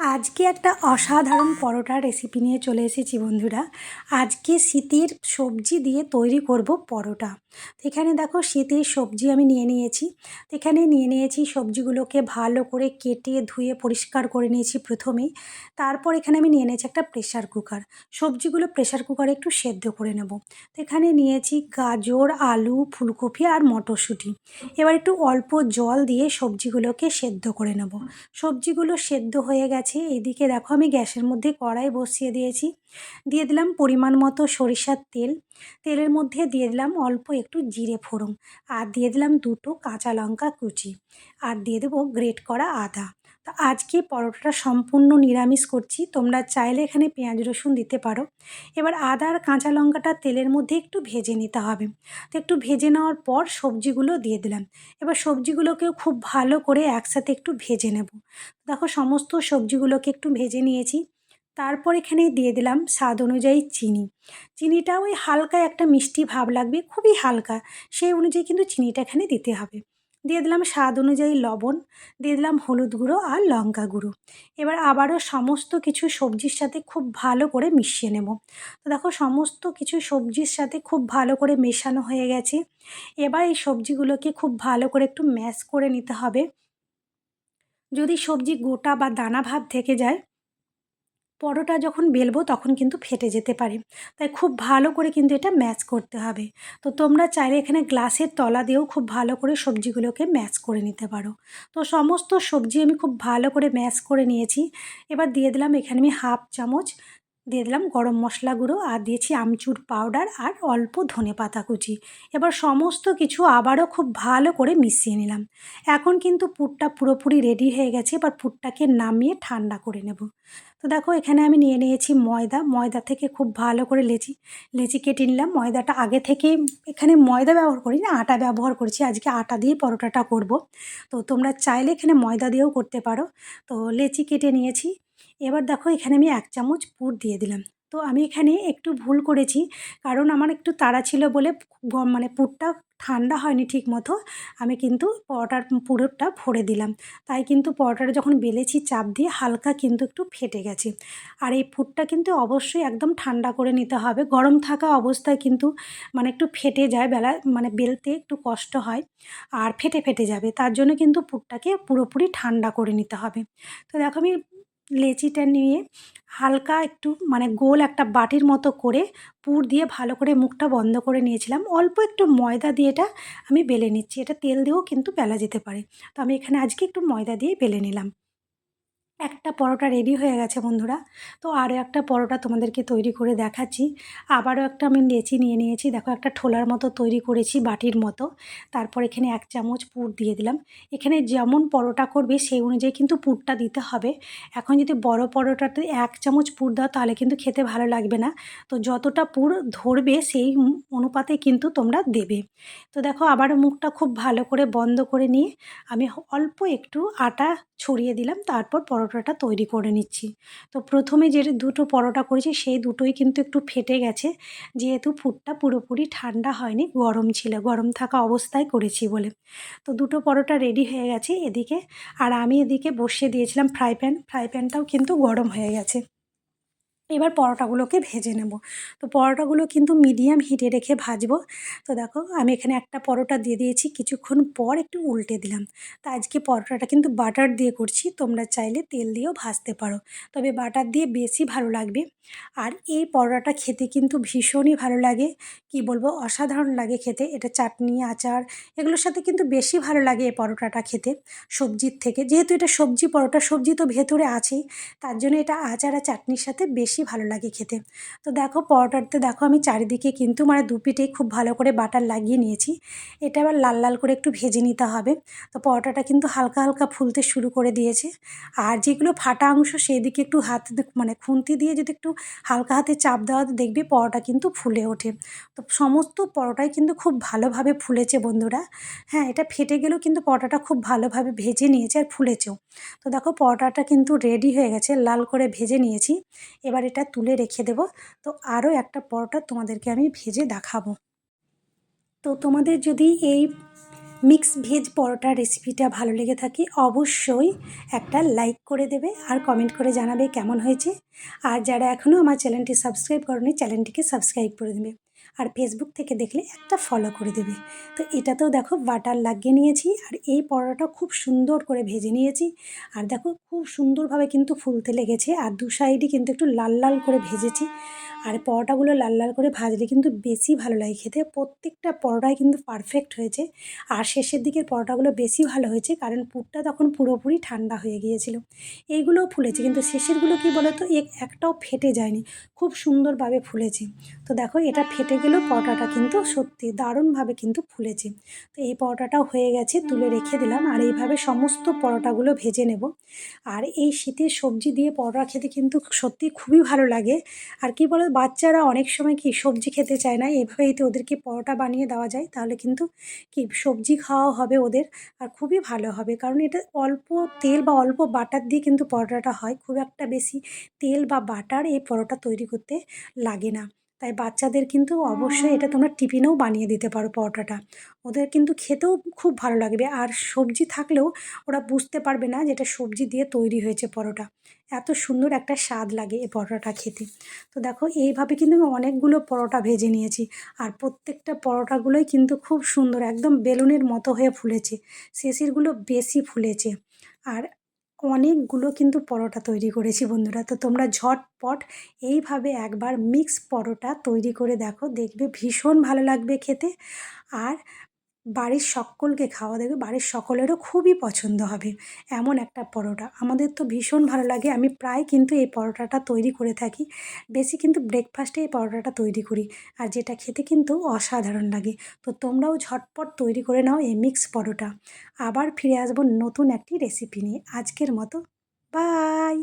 আজকে একটা অসাধারণ পরোটার রেসিপি নিয়ে চলে এসেছি বন্ধুরা। আজকে শীতের সবজি দিয়ে তৈরি করব পরোটা। এখানে দেখো শীতের সবজি আমি নিয়ে নিয়েছি। এখানে নিয়ে নিয়েছি সবজিগুলোকে ভালো করে কেটে, ধুয়ে, পরিষ্কার করে নিয়েছি প্রথমেই তারপর এখানে আমি নিয়ে নিয়েছি একটা প্রেশার কুকার সবজিগুলো প্রেশার কুকারে একটু সেদ্ধ করে নেব। এখানে নিয়েছি গাজর, আলু, ফুলকপি আর মটরশুঁটি। এবার একটু অল্প জল দিয়ে সবজিগুলোকে সেদ্ধ করে নেব। সবজিগুলো সেদ্ধ হয়ে গেছে এদিকে দেখো আমি গ্যাসের মধ্যে কড়াই বসিয়ে দিয়েছি। দিয়ে দিলাম পরিমাণ মতো সরিষার তেল। তেলের মধ্যে দিয়ে দিলাম অল্প একটু জিরে ফোড়ন। আর দিয়ে দিলাম দুটো কাঁচা লঙ্কা কুচি। আর দিয়ে দেবো গ্রেট করা আদা। তো আজকে পরোটাটা সম্পূর্ণ নিরামিষ করছি। তোমরা চাইলে এখানে পেঁয়াজ রসুন দিতে পারো। এবার আদা আর কাঁচা লঙ্কাটা তেলের মধ্যে একটু ভেজে নিতে হবে। তো একটু ভেজে নেওয়ার পর সবজিগুলো দিয়ে দিলাম। এবার সবজিগুলোকেও খুব ভালো করে একসাথে একটু ভেজে নেব। দেখো সমস্ত সবজিগুলোকে একটু ভেজে নিয়েছি। তারপর এখানে দিয়ে দিলাম স্বাদ অনুযায়ী চিনি। চিনিটা ওই হালকা একটা মিষ্টি ভাব লাগবে, খুবই হালকা। সেই অনুযায়ী কিন্তু চিনিটা এখানে দিতে হবে। দিয়ে দিলাম স্বাদ অনুযায়ী লবণ, দিয়ে দিলাম হলুদ গুঁড়ো আর লঙ্কা গুঁড়ো। এবার আবারও সমস্ত কিছু সবজির সাথে খুব ভালো করে মিশিয়ে নেব। তো দেখো সমস্ত কিছু সবজির সাথে খুব ভালো করে মেশানো হয়ে গেছে। এবার এই সবজিগুলোকে খুব ভালো করে একটু ম্যাশ করে নিতে হবে। যদি সবজি গোটা বা দানা ভাব থেকে যায় পরোটা যখন বেলবো তখন কিন্তু ফেটে যেতে পারে। তাই খুব ভালো করে কিন্তু এটা ম্যাচ করতে হবে। তো তোমরা চাইলে এখানে গ্লাসের তলা দিয়েও খুব ভালো করে সবজিগুলোকে ম্যাচ করে নিতে পারো। তো সমস্ত সবজি আমি খুব ভালো করে ম্যাচ করে নিয়েছি। এবার দিয়ে দিলাম এখানে আমি হাফ চামচ দিয়ে দিলাম গরম মশলা গুঁড়ো, আর দিয়েছি আমচুর পাউডার আর অল্প ধনে পাতা কুচি। এবার সমস্ত কিছু আবারও খুব ভালো করে মিশিয়ে নিলাম। এখন কিন্তু পুরটা পুরোপুরি রেডি হয়ে গেছে, এবার পুরটাকে নামিয়ে ঠান্ডা করে নেব। তো দেখো, এখানে আমি নিয়ে নিয়েছি ময়দা। ময়দা থেকে খুব ভালো করে লেচি লেচি কেটে নিলাম। ময়দাটা আগে থেকে এখানে ময়দা ব্যবহার করি না, আটা ব্যবহার করছি। আজকে আটা দিয়ে পরোটাটা করব। তো তোমরা চাইলে এখানে ময়দা দিয়েও করতে পারো। তো লেচি কেটে নিয়েছি। এবার দেখো এখানে আমি এক চামচ পুর দিয়ে দিলাম। তো আমি এখানে একটু ভুল করেছি, কারণ আমার একটু তাড়া ছিল বলে গম মানে পুরটা ঠান্ডা হয়নি ঠিক মতো আমি কিন্তু পরোটার পুরোটা ভরে দিলাম। তাই কিন্তু পরোটাটা যখন বেলেছি চাপ দিয়ে হালকা কিন্তু একটু ফেটে গেছে। আর এই পুরটা কিন্তু অবশ্যই একদম ঠান্ডা করে নিতে হবে, গরম থাকা অবস্থায় কিন্তু মানে একটু ফেটে যায় বেলা মানে বেলতে একটু কষ্ট হয় আর ফেটে ফেটে যাবে, তার জন্য কিন্তু পুরটাকে পুরোপুরি ঠান্ডা করে নিতে হবে। তো দেখো আমি লেচিটা নিয়ে হালকা একটু মানে গোল একটা বাটির মতো করে পুর দিয়ে ভালো করে মুখটা বন্ধ করে নিয়েছিলাম। অল্প একটু ময়দা দিয়ে এটা আমি বেলে নিচ্ছি। এটা তেল দিয়েও কিন্তু বেলা যেতে পারে। তো আমি এখানে আজকে একটু ময়দা দিয়ে বেলে নিলাম। একটা পরোটা রেডি হয়ে গেছে বন্ধুরা। তো আরও একটা পরোটা তোমাদেরকে তৈরি করে দেখাচ্ছি। আবারও একটা আমি লেচি নিয়ে নিয়েছি। দেখো, একটা ঠোলার মতো তৈরি করেছি বাটির মতো। তারপর এখানে এক চামচ পুর দিয়ে দিলাম। এখানে যেমন পরোটা করবে, সেই অনুযায়ী কিন্তু পুরটা দিতে হবে। এখন যদি বড় পরোটাতে এক চামচ পুর দাও, তাহলে কিন্তু খেতে ভালো লাগবে না। তো যতটা পুর ধরবে, সেই অনুপাতে কিন্তু তোমরা দেবে। তো দেখো, আবারও মুখটা খুব ভালো করে বন্ধ করে নিয়ে আমি অল্প একটু আটা ছড়িয়ে দিলাম। তারপর পরোটাটা তৈরি করে নিচ্ছি। তো প্রথমে যে দুটো পরোটা করেছি, সেই দুটোই কিন্তু একটু ফেটে গেছে। যেহেতু ফুটটা পুরোপুরি ঠান্ডা হয়নি, গরম ছিল, গরম থাকা অবস্থায় করেছি বলে। তো দুটো পরোটা রেডি হয়ে গেছে এদিকে। আর আমি এদিকে বসিয়ে দিয়েছিলাম ফ্রাই প্যান ফ্রাই প্যানটাও কিন্তু গরম হয়ে গেছে। এবার পরোটাগুলোকে ভেজে নেব। তো পরোটাগুলো কিন্তু মিডিয়াম হিটে রেখে ভাজবো। তো দেখো, আমি এখানে একটা পরোটা দিয়ে দিয়েছি। কিছুক্ষণ পর একটু উল্টে দিলাম। তো আজকে পরোটাটা কিন্তু বাটার দিয়ে করছি। তোমরা চাইলে তেল দিয়েও ভাজতে পারো। তবে বাটার দিয়ে বেশি ভালো লাগবে। আর এই পরোটাটা খেতে কিন্তু ভীষণই ভালো লাগে। কি বলব, অসাধারণ লাগে খেতে। এটা চাটনি, আচার, এগুলোর সাথে কিন্তু বেশি ভালো লাগে এই পরোটাটা খেতে। সবজির থেকে, যেহেতু এটা সবজি পরোটা, সবজি তো ভেতরে আছেই। তার জন্য এটা আচার আর চাটনির সাথে বেশি বেশি ভালো লাগে খেতে। তো দেখো পরোটাতে দেখো আমি চারিদিকে কিন্তু মানে দু পিঠেই খুব ভালো করে বাটার লাগিয়ে নিয়েছি। এটা আবার লাল লাল করে একটু ভেজে নিতে হবে। তো পরোটাটা কিন্তু হালকা হালকা ফুলতে শুরু করে দিয়েছে। আর যেগুলো ফাটা অংশ সেই দিকে একটু হাত মানে খুন্তি দিয়ে যদি একটু হালকা হাতে চাপ দেওয়া দেখবে পরোটা কিন্তু ফুলে ওঠে। তো সমস্ত পরোটাই কিন্তু খুব ভালোভাবে ফুলেছে বন্ধুরা। হ্যাঁ এটা ফেটে গেলেও কিন্তু পরোটাটা খুব ভালোভাবে ভেজে নিয়েছে আর ফুলেছেও। তো দেখো পরোটাটা কিন্তু রেডি হয়ে গেছে, লাল করে ভেজে নিয়েছি। এবার এটা তুলে রেখে দেব। তো আরও একটা পরোটা তোমাদেরকে আমি ভেজে দেখাবো। তো তোমাদের যদি এই মিক্স ভেজ পরোটা রেসিপিটা ভালো লেগে থাকে, অবশ্যই একটা লাইক করে দেবে আর কমেন্ট করে জানাবে কেমন হয়েছে। আর যারা এখনও আমার চ্যানেলটি সাবস্ক্রাইব করেনি চ্যানেলটিকে সাবস্ক্রাইব করে দেবে। আর ফেসবুক থেকে দেখলে একটা ফলো করে দেবে। তো এটাতেও দেখো বাটার লাগিয়ে নিয়েছি আর এই পরোটাটা খুব সুন্দর করে ভেজে নিয়েছি। আর দেখো খুব সুন্দরভাবে কিন্তু ফুলতে লেগেছে আর দু সাইডে কিন্তু একটু লাল লাল করে ভেজেছি। আর পরোটাগুলো লাল লাল করে ভাজলে কিন্তু বেশি ভালো লাগে খেতে। প্রত্যেকটা পরোটাই কিন্তু পারফেক্ট হয়েছে। আর শেষের দিকের পরোটাগুলো বেশি ভালো হয়েছে কারণ পুরটা তখন পুরোপুরি ঠান্ডা হয়ে গিয়েছিল। এইগুলোও ফুলেছে কিন্তু শেষেরগুলো কি বলো তো এক একটাও ফেটে যায়নি। খুব সুন্দরভাবে ফুলেছে। তো দেখো এটা ফেটে গেলেও পরোটাটা কিন্তু সত্যি দারুণভাবে কিন্তু ফুলেছে। তো এই পরোটাটাও হয়ে গেছে, তুলে রেখে দিলাম আর এইভাবে সমস্ত পরোটাগুলো ভেজে নেব। আর এই শীতের সবজি দিয়ে পরোটা খেতে কিন্তু সত্যি খুবই ভালো লাগে। আর কি বলো বাচ্চারা অনেক সময় কি সবজি খেতে চায় না এভাবেই তো ওদেরকে পরোটা বানিয়ে দেওয়া যায় তাহলে কিন্তু কি সবজি খাওয়া হবে ওদের আর খুবই ভালো হবে। কারণ এটা অল্প তেল বা অল্প বাটার দিয়ে কিন্তু পরোটাটা হয়, খুব একটা বেশি তেল বা বাটার এই পরোটা তৈরি করতে লাগে না। তাই বাচ্চাদের কিন্তু অবশ্যই এটা তোমরা টিফিনেও বানিয়ে দিতে পারো পরোটাটা। ওদের কিন্তু খেতেও খুব ভালো লাগবে। আর সবজি থাকলেও ওরা বুঝতে পারবে না যেটা সবজি দিয়ে তৈরি হয়েছে পরোটা। এত সুন্দর একটা স্বাদ লাগে এই পরোটাটা খেতে। তো দেখো এইভাবে কিন্তু আমি অনেকগুলো পরোটা ভেজে নিয়েছি। আর প্রত্যেকটা পরোটাগুলোই কিন্তু খুব সুন্দর একদম বেলুনের মতো হয়ে ফুলেছে। শেষেরগুলো বেশি ফুলেছে। আর অনেকগুলো কিন্তু পরোটা তৈরি করেছি বন্ধুরা। তো তোমরা ঝটপট এইভাবে একবার মিক্স পরোটা তৈরি করে দেখো, দেখবে ভীষণ ভালো লাগবে খেতে। আর বাড়ির সকলকে খাওয়া দেবে, বাড়ির সকলেরও খুবই পছন্দ হবে এমন একটা পরোটা। আমাদের তো ভীষণ ভালো লাগে, আমি প্রায় কিন্তু এই পরোটাটা তৈরি করে থাকি। বেশি কিন্তু ব্রেকফাস্টে এই পরোটাটা তৈরি করি আর যেটা খেতে কিন্তু অসাধারণ লাগে। তো তোমরাও ঝটপট তৈরি করে নাও এই মিক্স পরোটা। আবার ফিরে আসব নতুন একটি রেসিপি নিয়ে। আজকের মতো বাই